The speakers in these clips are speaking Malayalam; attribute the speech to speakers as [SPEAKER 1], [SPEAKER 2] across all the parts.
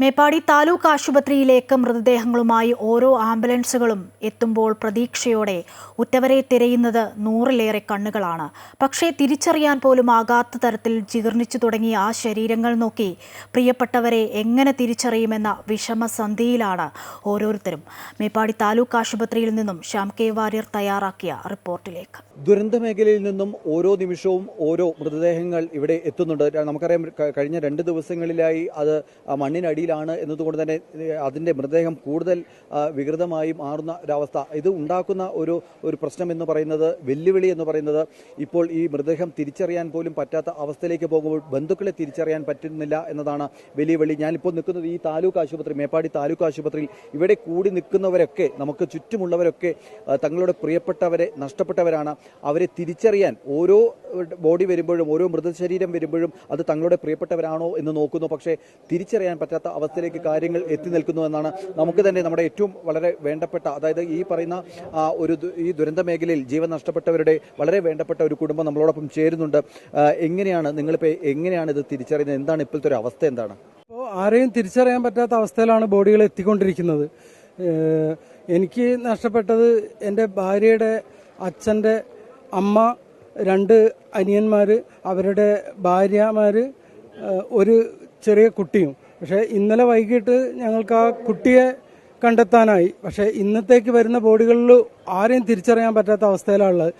[SPEAKER 1] മേപ്പാടി താലൂക്ക് ആശുപത്രിയിലേക്ക് മൃതദേഹങ്ങളുമായി ഓരോ ആംബുലൻസുകളും എത്തുമ്പോൾ പ്രതീക്ഷയോടെ ഉറ്റവരെ തിരയുന്നത് നൂറിലേറെ കണ്ണുകളാണ്. പക്ഷേ തിരിച്ചറിയാൻ പോലും ആകാത്ത തരത്തിൽ ജീർണിച്ചു തുടങ്ങിയ ആ ശരീരങ്ങൾ നോക്കി പ്രിയപ്പെട്ടവരെ എങ്ങനെ തിരിച്ചറിയുമെന്ന വിഷമസന്ധിയിലാണ് ഓരോരുത്തരും. മേപ്പാടി താലൂക്ക് ആശുപത്രിയിൽ നിന്നും ശ്യാം കെ വാര്യർ തയ്യാറാക്കിയ റിപ്പോർട്ടിലേക്ക്.
[SPEAKER 2] ദുരന്ത മേഖലയിൽ നിന്നും ഓരോ നിമിഷവും ഓരോ മൃതദേഹങ്ങൾ ഇവിടെ എത്തുന്നുണ്ട്. നമുക്കറിയാം കഴിഞ്ഞ രണ്ട് ദിവസങ്ങളിലായി അത് ആ മണ്ണിനടിയിലാണ് എന്നതുകൊണ്ട് തന്നെ അതിന്റെ മൃതദേഹം കൂടുതൽ വികൃതമായി മാറുന്ന ഒരവസ്ഥ. ഇത് ഉണ്ടാക്കുന്ന ഒരു ഒരു പ്രശ്നം എന്ന് പറയുന്നത് വെല്ലുവിളി എന്ന് പറയുന്നത് ഇപ്പോൾ ഈ മൃതദേഹം തിരിച്ചറിയാൻ പോലും പറ്റാത്ത അവസ്ഥയിലേക്ക് പോകുമ്പോൾ ബന്ധുക്കളെ തിരിച്ചറിയാൻ പറ്റുന്നില്ല എന്നതാണ് വെല്ലുവിളി വെളി ഞാനിപ്പോൾ നിൽക്കുന്നത് ഈ താലൂക്ക് ആശുപത്രി മേപ്പാടി താലൂക്ക് ആശുപത്രിയിൽ. ഇവിടെ കൂടി നിൽക്കുന്നവരൊക്കെ നമുക്ക് ചുറ്റുമുള്ളവരൊക്കെ തങ്ങളുടെ പ്രിയപ്പെട്ടവരെ നഷ്ടപ്പെട്ടവരാണ്. അവരെ തിരിച്ചറിയാൻ ഓരോ ബോഡി വരുമ്പോഴും ഓരോ മൃതശരീരം വരുമ്പോഴും അത് തങ്ങളുടെ പ്രിയപ്പെട്ടവരാണോ എന്ന് നോക്കുന്നു. പക്ഷേ തിരിച്ചറിയാൻ പറ്റാത്ത അവസ്ഥയിലേക്ക് കാര്യങ്ങൾ എത്തി നിൽക്കുന്നു എന്നാണ് നമുക്ക് തന്നെ നമ്മുടെ ഏറ്റവും വളരെ വേണ്ടപ്പെട്ട അതായത് ഈ പറയുന്ന ഒരു ഈ ദുരന്ത മേഖലയിൽ ജീവൻ നഷ്ടപ്പെട്ടവരുടെ വളരെ വേണ്ടപ്പെട്ട ഒരു കുടുംബം നമ്മളോടൊപ്പം ചേരുന്നുണ്ട്. എങ്ങനെയാണ് നിങ്ങളിപ്പോൾ എങ്ങനെയാണ് ഇത് തിരിച്ചറിയുന്നത്? എന്താണ് ഇപ്പോഴത്തെ ഒരു അവസ്ഥ എന്താണ്?
[SPEAKER 3] ഇപ്പോൾ ആരെയും തിരിച്ചറിയാൻ പറ്റാത്ത അവസ്ഥയിലാണ് ബോഡികൾ എത്തിക്കൊണ്ടിരിക്കുന്നത്. എനിക്ക് നഷ്ടപ്പെട്ടത് എന്റെ ഭാര്യയുടെ അച്ഛന്റെ അമ്മ രണ്ട് അനിയന്മാർ അവരുടെ ഭാര്യമാർ ഒരു ചെറിയ കുട്ടിയും. പക്ഷേ ഇന്നലെ വൈകിട്ട് ഞങ്ങൾക്ക് ആ കുട്ടിയെ കണ്ടെത്താനായി. പക്ഷേ ഇന്നത്തേക്ക് വരുന്ന ബോഡികളിൽ ആരെയും തിരിച്ചറിയാൻ പറ്റാത്ത അവസ്ഥയിലാണുള്ളത്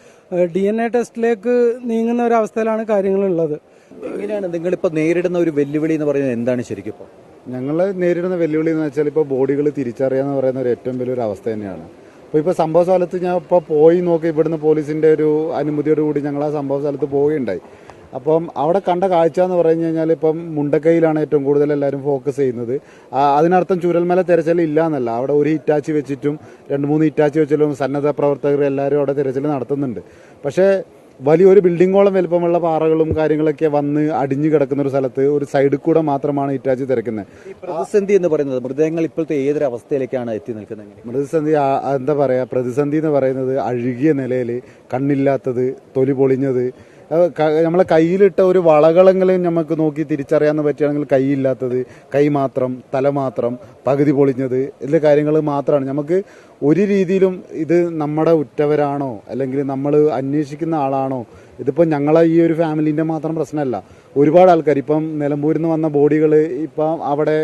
[SPEAKER 3] ഡി എൻ എ ടെസ്റ്റിലേക്ക് നീങ്ങുന്ന ഒരു അവസ്ഥയിലാണ് കാര്യങ്ങളുള്ളത്.
[SPEAKER 2] എങ്ങനെയാണ് നിങ്ങളിപ്പോൾ നേരിടുന്ന ഒരു വെല്ലുവിളി എന്ന് പറയുന്നത് എന്താണ് ശരിക്കും ഇപ്പോൾ
[SPEAKER 4] ഞങ്ങൾ നേരിടുന്ന വെല്ലുവിളി എന്ന് വെച്ചാൽ ഇപ്പോൾ ബോഡികൾ തിരിച്ചറിയാന്ന് പറയുന്ന ഒരു ഏറ്റവും വലിയൊരു അവസ്ഥ തന്നെയാണ്. അപ്പോൾ ഇപ്പോൾ സംഭവ സ്ഥലത്ത് ഞാൻ ഇപ്പോൾ പോയി നോക്കി ഇവിടുന്ന് പോലീസിന്റെ ഒരു അനുമതിയോട് കൂടി ഞങ്ങൾ ആ സംഭവ സ്ഥലത്ത് പോവുകയുണ്ടായി. അപ്പം അവിടെ കണ്ട കാഴ്ച എന്ന് പറഞ്ഞു കഴിഞ്ഞാൽ ഇപ്പം മുണ്ടക്കൈയിലാണ് ഏറ്റവും കൂടുതൽ എല്ലാവരും ഫോക്കസ് ചെയ്യുന്നത്. അതിനർത്ഥം ചുരൽമല തിരച്ചിൽ ഇല്ല എന്നല്ല അവിടെ ഒരു ഹിറ്റാച്ചി വെച്ചിട്ടും രണ്ട് മൂന്ന് ഹിറ്റാച്ചി വെച്ചാലും സന്നദ്ധ പ്രവർത്തകർ എല്ലാവരും അവിടെ തിരച്ചിൽ നടത്തുന്നുണ്ട്. പക്ഷേ വലിയൊരു ബിൽഡിങ്ങോളം വലുപ്പമുള്ള പാറകളും കാര്യങ്ങളൊക്കെ വന്ന് അടിഞ്ഞു കിടക്കുന്ന ഒരു സ്ഥലത്ത് ഒരു സൈഡിൽ കൂടെ മാത്രമാണ് ഇറ്റാച്ചി തിരക്കുന്നത്
[SPEAKER 2] പ്രതിസന്ധി എന്ന് പറയുന്നത് മൃതദേഹങ്ങൾ ഇപ്പോഴത്തെ ഏതൊരു അവസ്ഥയിലേക്കാണ് എത്തി നിൽക്കുന്നത്?
[SPEAKER 4] പ്രതിസന്ധി എന്താ പറയുക പ്രതിസന്ധി എന്ന് പറയുന്നത് അഴുകിയ നിലയിൽ കണ്ണില്ലാത്തത് തൊലി പൊളിഞ്ഞത് നമ്മളെ കയ്യിലിട്ട ഒരു വളകളെങ്കിലും നമുക്ക് നോക്കി തിരിച്ചറിയാമെന്ന് പറ്റുകയാണെങ്കിൽ കൈയില്ലാത്തത് കൈ മാത്രം തല മാത്രം പകുതി പൊളിഞ്ഞത് ഇതിലെ കാര്യങ്ങൾ മാത്രമാണ്. നമുക്ക് ഒരു രീതിയിലും ഇത് നമ്മുടെ ഉറ്റവരാണോ? അല്ലെങ്കിൽ നമ്മൾ അന്വേഷിക്കുന്ന ആളാണോ? ഇതിപ്പോൾ ഞങ്ങളെ ഈ ഒരു ഫാമിലിന്റെ മാത്രം പ്രശ്നമല്ല. ഒരുപാട് ആൾക്കാർ ഇപ്പം നിലമ്പൂരിൽ നിന്ന് വന്ന ബോഡികൾ ഇപ്പം അവിടെ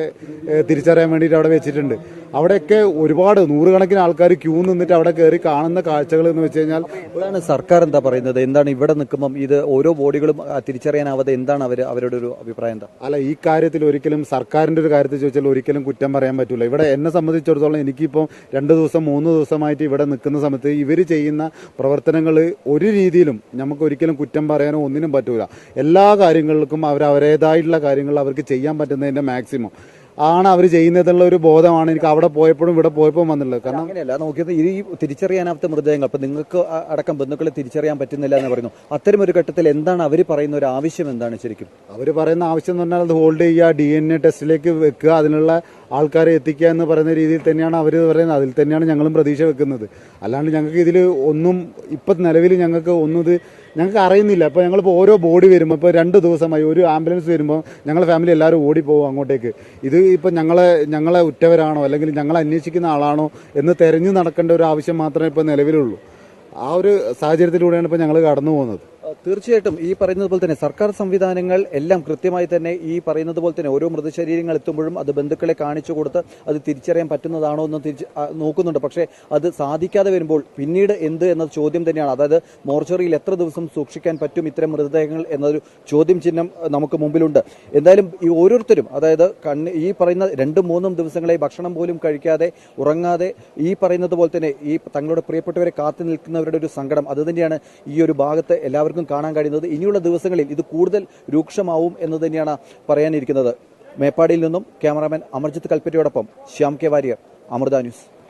[SPEAKER 4] തിരിച്ചറിയാൻ വേണ്ടിയിട്ട് അവിടെ വെച്ചിട്ടുണ്ട്. അവിടെയൊക്കെ ഒരുപാട് നൂറുകണക്കിന് ആൾക്കാർ ക്യൂ നിന്നിട്ട് അവിടെ കയറി കാണുന്ന കാഴ്ചകൾ എന്ന് വെച്ച് കഴിഞ്ഞാൽ
[SPEAKER 2] എന്താണ് സർക്കാർ എന്താ പറയുന്നത്? എന്താണ് ഇവിടെ നിൽക്കുമ്പം ഇത് ഓരോ ബോഡികളും തിരിച്ചറിയാനാവാതെ എന്താണ് അവർ അവരുടെ ഒരു അഭിപ്രായം എന്താ?
[SPEAKER 4] അല്ല ഈ കാര്യത്തിൽ ഒരിക്കലും സർക്കാരിന്റെ ഒരു കാര്യത്തിൽ ചോദിച്ചാൽ ഒരിക്കലും കുറ്റം പറയാൻ പറ്റില്ല ഇവിടെ എന്നെ സംബന്ധിച്ചിടത്തോളം എനിക്കിപ്പോൾ രണ്ട് ദിവസം മൂന്ന് ദിവസമായിട്ട് ഇവിടെ നിൽക്കുന്ന സമയത്ത് ഇവർ ചെയ്യുന്ന പ്രവർത്തനങ്ങൾ ഒരു രീതിയിലും നമുക്ക് ഒരിക്കലും കുറ്റം പറയാനോ ഒന്നിനും പറ്റൂല. എല്ലാ കാര്യങ്ങൾക്കും അവർ അവരേതായിട്ടുള്ള കാര്യങ്ങൾ അവർക്ക് ചെയ്യാൻ പറ്റുന്നതിന്റെ മാക്സിമം. ആണ് അവർ ചെയ്യുന്നതെന്നുള്ള ഒരു ബോധമാണ് എനിക്ക് അവിടെ പോയപ്പോഴും ഇവിടെ പോയപ്പോഴും വന്നുള്ളത് കാരണം
[SPEAKER 2] അങ്ങനെയല്ല നോക്കിയത് ഇത് ഈ തിരിച്ചറിയാനാവാത്ത മൃതദേഹങ്ങൾ അപ്പൊ നിങ്ങൾക്ക് അടക്കം ബന്ധുക്കളെ തിരിച്ചറിയാൻ പറ്റുന്നില്ല എന്ന് പറയുന്നു. അത്തരം ഒരു ഘട്ടത്തിൽ എന്താണ് അവർ പറയുന്ന ഒരു ആവശ്യം എന്താണ് ശരിക്കും?
[SPEAKER 4] അവർ പറയുന്ന ആവശ്യം എന്ന് പറഞ്ഞാൽ അത് ഹോൾഡ് ചെയ്യുക ഡി എൻ എ ടെസ്റ്റിലേക്ക് വെക്കുക അതിനുള്ള ആൾക്കാരെ എത്തിക്കുക എന്ന് പറയുന്ന രീതിയിൽ തന്നെയാണ് അവർ പറയുന്നത്. അതിൽ തന്നെയാണ് ഞങ്ങളും പ്രതീക്ഷ വെക്കുന്നത്. അല്ലാണ്ട് ഞങ്ങൾക്ക് ഇതിൽ ഒന്നും ഇപ്പം നിലവിൽ ഞങ്ങൾക്ക് ഒന്നും ഇത് ഞങ്ങൾക്ക് അറിയുന്നില്ല. അപ്പോൾ ഞങ്ങളിപ്പോൾ ഓരോ ബോഡി വരുമ്പോൾ ഇപ്പോൾ രണ്ട് ദിവസമായി ഒരു ആംബുലൻസ് വരുമ്പോൾ ഞങ്ങളുടെ ഫാമിലി എല്ലാവരും ഓടിപ്പോകും അങ്ങോട്ടേക്ക്. ഇത് ഇപ്പം ഞങ്ങളെ ഞങ്ങളെ ഉറ്റവരാണോ അല്ലെങ്കിൽ ഞങ്ങളെ അന്വേഷിക്കുന്ന ആളാണോ എന്ന് തെരഞ്ഞു നടക്കേണ്ട ഒരു ആവശ്യം മാത്രമേ ഇപ്പോൾ നിലവിലുള്ളൂ. ആ ഒരു സാഹചര്യത്തിലൂടെയാണ് ഇപ്പോൾ ഞങ്ങൾ കടന്നു പോകുന്നത്
[SPEAKER 2] തീർച്ചയായിട്ടും ഈ പറയുന്നത് പോലെ തന്നെ സർക്കാർ സംവിധാനങ്ങൾ എല്ലാം കൃത്യമായി തന്നെ ഈ പറയുന്നത് പോലെ തന്നെ ഓരോ മൃതശരീരങ്ങൾ എത്തുമ്പോഴും അത് ബന്ധുക്കളെ കാണിച്ചു കൊടുത്ത് അത് തിരിച്ചറിയാൻ പറ്റുന്നതാണോ എന്ന് തിരിച്ച് നോക്കുന്നുണ്ട്. പക്ഷേ അത് സാധിക്കാതെ വരുമ്പോൾ പിന്നീട് എന്ത് എന്ന ചോദ്യം തന്നെയാണ്. അതായത് മോർച്ചറിയിൽ എത്ര ദിവസം സൂക്ഷിക്കാൻ പറ്റും ഇത്തരം മൃതദേഹങ്ങൾ എന്നൊരു ചോദ്യം ചിഹ്നം നമുക്ക് മുമ്പിലുണ്ട്. എന്തായാലും ഈ ഓരോരുത്തരും അതായത് കണ്ണ് ഈ പറയുന്ന രണ്ടും മൂന്നും ദിവസങ്ങളെ ഭക്ഷണം പോലും കഴിക്കാതെ ഉറങ്ങാതെ ഈ പറയുന്നത് പോലെ തന്നെ ഈ തങ്ങളുടെ പ്രിയപ്പെട്ടവരെ കാത്തു നിൽക്കുന്നവരുടെ ഒരു സങ്കടം അത് തന്നെയാണ് ഈ ഒരു ഭാഗത്ത് എല്ലാവർക്കും കാണാൻ കഴിയുന്നത് ഇനിയുള്ള ദിവസങ്ങളിൽ ഇത് കൂടുതൽ രൂക്ഷമാവും എന്ന് തന്നെയാണ് പറയാനിരിക്കുന്നത്. മേപ്പാടിയിൽ നിന്നും ക്യാമറാമാൻ അമർജിത്ത് കൽപ്പറ്റയോടൊപ്പം ശ്യാം കെ വാര്യർ അമൃത ന്യൂസ്.